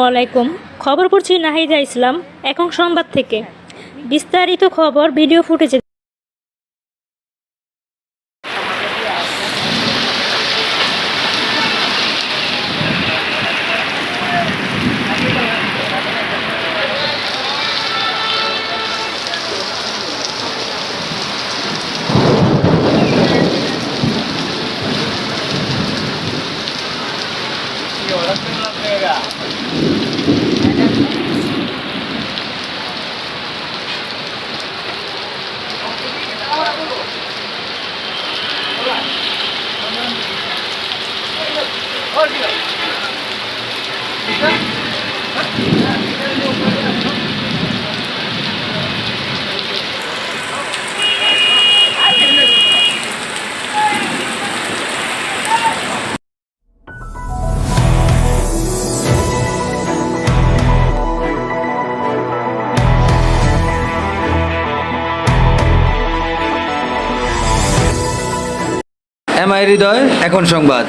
আসসালামাইকুম খবর পড়ছি নাহিদা ইসলাম এখন সংবাদ থেকে। বিস্তারিত খবর ভিডিও ফুটেজে Olha, olha. আই হৃদয় এখন সংবাদ।